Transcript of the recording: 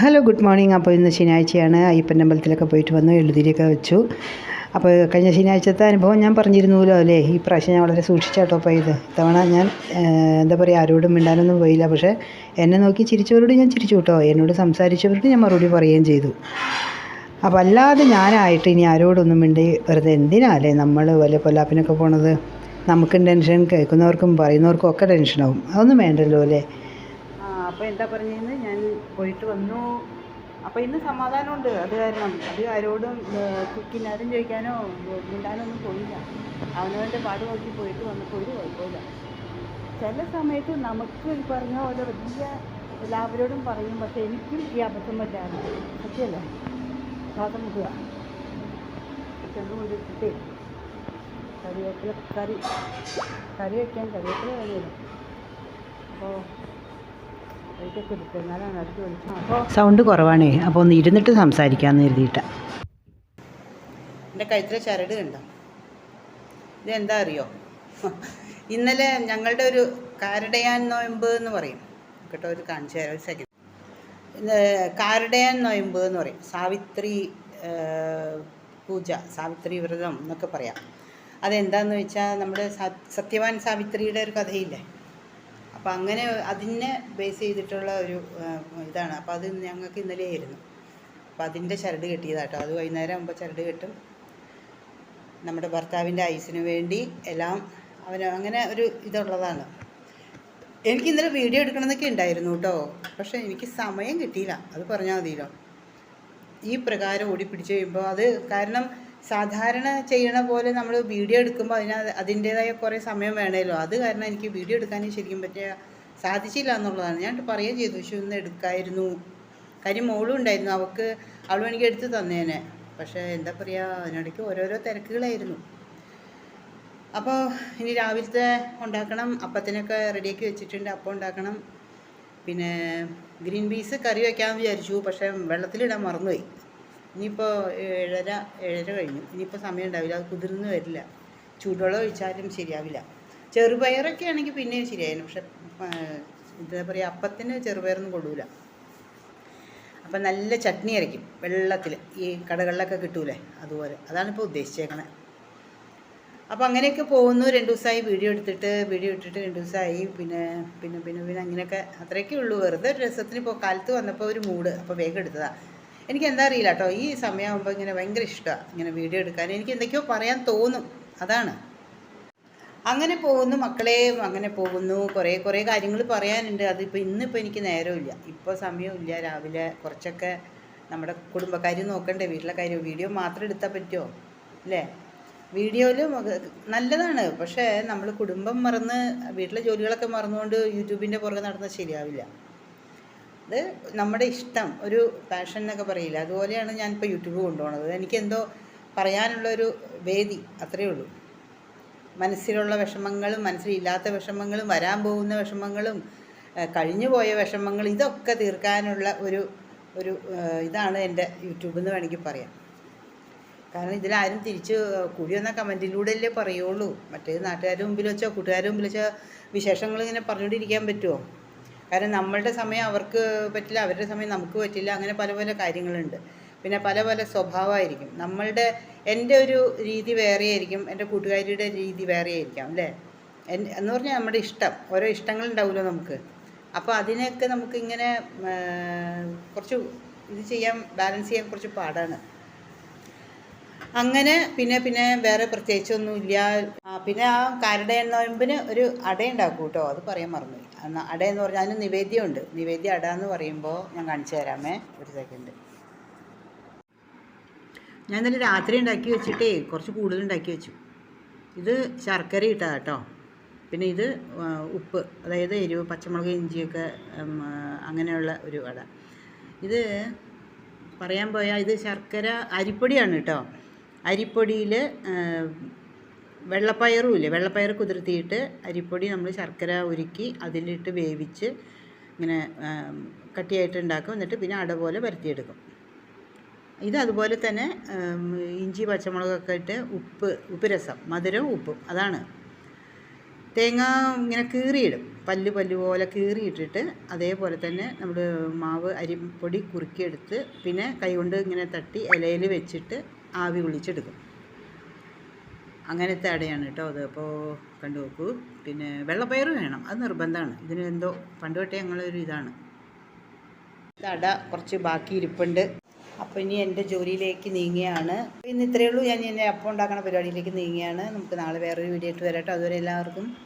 Hello good morning അപ്പോൾ ഇന്ന് ശനിയാഴ്ചയാണ്. അയ്യപ്പന്റെ അമ്പലത്തിലൊക്കെ പോയിട്ട് വന്നു എഴുതിരിയൊക്കെ വെച്ചു. അപ്പോൾ കഴിഞ്ഞ ശനിയാഴ്ചത്തെ അനുഭവം ഞാൻ പറഞ്ഞിരുന്നുല്ലോ അല്ലേ? ഈ പ്രാവശ്യം ഞാൻ വളരെ സൂക്ഷിച്ചാട്ടോ പോയത്. ഇത്തവണ ഞാൻ എന്താ പറയുക ആരോടും മിണ്ടാനൊന്നും പോയില്ല. പക്ഷേ എന്നെ നോക്കി ചിരിച്ചവരോട് ഞാൻ ചിരിച്ചു കേട്ടോ. എന്നോട് സംസാരിച്ചവരോട് ഞാൻ മറുപടി പറയുകയും ചെയ്തു. അപ്പോൾ അല്ലാതെ ഞാനായിട്ട് ഇനി ആരോടൊന്നും മിണ്ടി വെറുതെ എന്തിനാല്ലേ നമ്മൾ വല്ല പൊല്ലാപ്പിനൊക്കെ പോണത്? നമുക്കും ടെൻഷൻ കേൾക്കുന്നവർക്കും പറയുന്നവർക്കും ഒക്കെ ടെൻഷനാവും. അതൊന്നും വേണ്ടല്ലോ അല്ലേ? അപ്പോൾ എന്താ പറഞ്ഞതെന്ന് ഞാൻ പോയിട്ട് വന്നു. അപ്പോൾ ഇന്ന് സമാധാനമുണ്ട്. അത് കാരണം അത് ആരോടും കിന്നാരും ചോദിക്കാനോ മിണ്ടാനോ ഒന്നും പോയില്ല. അവനവന്റെ പാട് നോക്കി പോയിട്ട് വന്നപ്പോൾ ഒരു കുഴപ്പമില്ല ചില സമയത്ത് നമുക്ക് ഈ പറഞ്ഞ പോലെ വലിയ എല്ലാവരോടും പറയും പക്ഷേ എനിക്കും ഈ അബദ്ധം പറ്റാറുണ്ട് സത്യമല്ലേ ശ്വാസം മുട്ടുക. ചെന്ന് കൊണ്ടിട്ടിട്ടേ കറിവേപ്പില കറി. കറി വയ്ക്കാൻ കറിവേപ്പില വേണമല്ലോ അപ്പോൾ സൗണ്ട് കുറവാണേ അപ്പോൾ ഒന്ന് ഇരുന്നിട്ട് സംസാരിക്കാമെന്ന് കരുതിയിട്ട. എന്റെ കഴുത്തിലെ ചരട് കണ്ടോ? ഇതെന്താ അറിയോ? ഇന്നലെ ഞങ്ങളുടെ ഒരു കാരടയാൻ നോയമ്പ് എന്ന് പറയും. കേട്ടോ ഒരു കാണിച്ചു തരാം സെക്കൻഡ് കാരടയാൻ നോയമ്പ് എന്ന് പറയും. സാവിത്രി പൂജ സാവിത്രി വ്രതം എന്നൊക്കെ പറയാം. അതെന്താന്ന് വെച്ചാൽ നമ്മുടെ സത്യവാൻ സാവിത്രിയുടെ ഒരു കഥയില്ലേ? അപ്പോൾ അങ്ങനെ അതിനെ ബേസ് ചെയ്തിട്ടുള്ള ഒരു ഇതാണ്. അപ്പോൾ അത് ഞങ്ങൾക്ക് ഇന്നലെ ആയിരുന്നു. അപ്പം അതിന്റെ ചരട് കെട്ടിയതാട്ടോ. അത് വൈകുന്നേരം ആകുമ്പോൾ ചരട് കെട്ടും. നമ്മുടെ ഭർത്താവിന്റെ ഐസിന് വേണ്ടി എല്ലാം അവൻ അങ്ങനെ ഒരു ഇതുള്ളതാണ്. എനിക്ക് ഇന്നലെ വീഡിയോ എടുക്കണമെന്നൊക്കെ ഉണ്ടായിരുന്നു കേട്ടോ പക്ഷേ എനിക്ക് സമയം കിട്ടിയില്ല. അത് പറഞ്ഞാൽ മതിയല്ലോ. ഈ പ്രകാരം ഓടിപ്പിടിച്ച് കഴിയുമ്പോൾ അത് കാരണം സാധാരണ ചെയ്യണ പോലെ നമ്മൾ വീഡിയോ എടുക്കുമ്പോൾ അതിന് അതിന്റേതായ കുറേ സമയം വേണമല്ലോ അത് കാരണം എനിക്ക് വീഡിയോ എടുക്കാനും ശരിക്കും പറ്റിയ സാധിച്ചില്ല എന്നുള്ളതാണ്. ഞാൻ പറയുകയും ചെയ്തു പക്ഷെ ഒന്ന് എടുക്കായിരുന്നു. കാര്യം മോളും ഉണ്ടായിരുന്നു. അവൾക്ക് അവളും എനിക്ക് എടുത്ത് തന്നേനെ. പക്ഷേ എന്താ പറയുക അതിനിടയ്ക്ക് ഓരോരോ തിരക്കുകളായിരുന്നു. അപ്പോൾ ഇനി രാവിലത്തെ ഉണ്ടാക്കണം. അപ്പത്തിനൊക്കെ റെഡിയാക്കി വെച്ചിട്ടുണ്ട്. അപ്പം ഉണ്ടാക്കണം. പിന്നെ ഗ്രീൻ പീസ് കറി വയ്ക്കാമെന്ന് വിചാരിച്ചു. പക്ഷേ വെള്ളത്തിലിടാൻ മറന്നുപോയി. ഇനിയിപ്പോൾ ഏഴര ഏഴര കഴിഞ്ഞു. ഇനിയിപ്പോൾ സമയം ഉണ്ടാവില്ല അത് കുതിർന്ന് വരില്ല. ചൂടുവെള്ളം ഒഴിച്ചാലും ശരിയാവില്ല. ചെറുപയറൊക്കെ ആണെങ്കിൽ പിന്നെയും ശരിയായിരുന്നു. പക്ഷെ എന്താ പറയുക അപ്പത്തിന് ചെറുപയറൊന്നും കൊള്ളൂല. അപ്പം നല്ല ചട്നി അരയ്ക്കും വെള്ളത്തിൽ. ഈ കടകളിലൊക്കെ കിട്ടൂലേ അതുപോലെ. അതാണ് അതാണിപ്പോൾ ഉദ്ദേശിച്ചേക്കണേ. അപ്പോൾ അങ്ങനെയൊക്കെ പോകുന്നു. രണ്ട് ദിവസമായി വീഡിയോ എടുത്തിട്ട് വീഡിയോ ഇട്ടിട്ട് രണ്ട് ദിവസമായി. പിന്നെ പിന്നെ പിന്നെ പിന്നെ അങ്ങനെയൊക്കെ അത്രയൊക്കെ ഉള്ളൂ. വെറുതെ ഒരു രസത്തിന് ഇപ്പോൾ കാലത്ത് വന്നപ്പോൾ ഒരു മൂഡ്. അപ്പോൾ വേഗം എടുത്തതാണ് എനിക്ക് എന്താ അറിയില്ല കേട്ടോ ഈ സമയമാകുമ്പോൾ ഇങ്ങനെ ഭയങ്കര ഇഷ്ടമാണ് ഇങ്ങനെ വീഡിയോ എടുക്കാൻ. എനിക്ക് എന്തൊക്കെയോ പറയാൻ തോന്നും. അതാണ്. അങ്ങനെ പോകുന്നു മക്കളെ അങ്ങനെ പോകുന്നു. കുറേ കുറേ കാര്യങ്ങൾ പറയാനുണ്ട്. അതിപ്പോൾ ഇന്നിപ്പോൾ എനിക്ക് നേരമില്ല ഇപ്പോൾ സമയമില്ല രാവിലെ കുറച്ചൊക്കെ നമ്മുടെ കുടുംബക്കാര്യം നോക്കണ്ടേ? വീട്ടിലെ കാര്യം. വീഡിയോ മാത്രം എടുത്താൽ പറ്റുമോ അല്ലേ? വീഡിയോയിൽ നല്ലതാണ്. പക്ഷേ നമ്മൾ കുടുംബം മറന്ന് വീട്ടിലെ ജോലികളൊക്കെ മറന്നുകൊണ്ട് യൂട്യൂബിന്റെ പുറകെ നടന്നാൽ ശരിയാവില്ല. ഇത് നമ്മുടെ ഇഷ്ടം ഒരു പാഷൻ എന്നൊക്കെ പറയില്ല? അതുപോലെയാണ് ഞാനിപ്പോൾ യൂട്യൂബ് കൊണ്ടുപോകുന്നത് എനിക്കെന്തോ പറയാനുള്ളൊരു വേദി അത്രയേ ഉള്ളൂ. മനസ്സിലുള്ള വിഷമങ്ങളും മനസ്സിലില്ലാത്ത വിഷമങ്ങളും വരാൻ പോകുന്ന വിഷമങ്ങളും കഴിഞ്ഞു പോയ വിഷമങ്ങൾ ഇതൊക്കെ തീർക്കാനുള്ള ഒരു ഒരു ഇതാണ് എന്റെ യൂട്യൂബ് എന്ന് വേണമെങ്കിൽ പറയാം. കാരണം ഇതിലാരും തിരിച്ച് കൂടി വന്ന കമന്റിലൂടെ അല്ലേ പറയുള്ളൂ. മറ്റേ നാട്ടുകാരുടെ മുമ്പിൽ വെച്ചോ കൂട്ടുകാരുടെ മുമ്പിൽ വെച്ചോ വിശേഷങ്ങൾ ഇങ്ങനെ പറഞ്ഞുകൊണ്ടിരിക്കാൻ പറ്റുമോ? കാരണം നമ്മളുടെ സമയം അവർക്ക് പറ്റില്ല അവരുടെ സമയം നമുക്ക് പറ്റില്ല അങ്ങനെ പല പല കാര്യങ്ങളുണ്ട്. പിന്നെ പല പല സ്വഭാവമായിരിക്കും. നമ്മളുടെ എന്റെ ഒരു രീതി വേറെ ആയിരിക്കും എന്റെ കൂട്ടുകാരിയുടെ രീതി വേറെ ആയിരിക്കാം അല്ലേ എന്ന് പറഞ്ഞാൽ നമ്മുടെ ഇഷ്ടം. ഓരോ ഇഷ്ടങ്ങൾ ഉണ്ടാവുമല്ലോ നമുക്ക്. അപ്പോൾ അതിനൊക്കെ നമുക്കിങ്ങനെ കുറച്ച് ഇത് ചെയ്യാൻ ബാലൻസ് ചെയ്യാൻ കുറച്ച് പാടാണ്. അങ്ങനെ പിന്നെ പിന്നെ വേറെ പ്രത്യേകിച്ചൊന്നുമില്ല. പിന്നെ ആ കാരുടെ നോയമ്പിന് ഒരു അട ഉണ്ടാക്കും കേട്ടോ. അത് പറയാൻ മറന്നു. അട എന്ന് പറഞ്ഞാൽ അതിന് നിവേദ്യമുണ്ട്. നിവേദ്യ അട എന്ന് പറയുമ്പോൾ ഞാൻ കാണിച്ചു തരാമേ. ഒരു സെക്കൻഡ് ഞാൻ ഇന്നലെ രാത്രി ഉണ്ടാക്കി വെച്ചിട്ടേ കുറച്ച് കൂടുതൽ ഉണ്ടാക്കി വെച്ചു. ഇത് ശർക്കര ഇട്ടാ കേട്ടോ. പിന്നെ ഇത് ഉപ്പ് അതായത് എരിവ് പച്ചമുളക് ഇഞ്ചിയൊക്കെ അങ്ങനെയുള്ള ഒരു അട ഇത് പറയാൻ പോയാൽ ഇത് ശർക്കര അരിപ്പൊടിയാണ് കേട്ടോ. അരിപ്പൊടിയിൽ വെള്ളപ്പയറും ഇല്ലേ വെള്ളപ്പയർ കുതിർത്തിയിട്ട് അരിപ്പൊടി നമ്മൾ ശർക്കര ഉരുക്കി അതിലിട്ട് വേവിച്ച് ഇങ്ങനെ കട്ടിയായിട്ട് ഉണ്ടാക്കും. എന്നിട്ട് പിന്നെ അട പോലെ പരത്തിയെടുക്കും. ഇത് അതുപോലെ തന്നെ ഇഞ്ചി പച്ചമുളകൊക്കെ ഇട്ട് ഉപ്പ് ഉപ്പ് രസം മധുരവും ഉപ്പും അതാണ്. തേങ്ങ ഇങ്ങനെ കീറിയിടും. പല്ല് പല്ല് പോലെ കീറിയിട്ടിട്ട് അതേപോലെ തന്നെ നമ്മൾ മാവ് അരിപ്പൊടി കുറുക്കിയെടുത്ത് പിന്നെ കൈകൊണ്ട് ഇങ്ങനെ തട്ടി ഇലയിൽ വെച്ചിട്ട് ആവി വിളിച്ചെടുക്കും. അങ്ങനത്തെ അടയാണ് കേട്ടോ അത്. അപ്പോൾ കണ്ടു നോക്കൂ. പിന്നെ വെള്ളപ്പയർ വേണം. അത് നിർബന്ധമാണ്. ഇതിന് എന്തോ പണ്ട് തൊട്ടേ ഞങ്ങളൊരു ഇതാണ്. അട കുറച്ച് ബാക്കി ഇരിപ്പുണ്ട്. അപ്പോൾ ഇനി എന്റെ ജോലിയിലേക്ക് നീങ്ങിയാണ് ഇന്ന് ഇത്രയേ ഉള്ളൂ. ഞാൻ എന്റെ അപ്പം ഉണ്ടാക്കുന്ന പരിപാടിയിലേക്ക് നീങ്ങിയാണ് നമുക്ക് നാളെ വേറൊരു വീഡിയോ ആയിട്ട് വരാട്ടോ അതുവരെ എല്ലാവർക്കും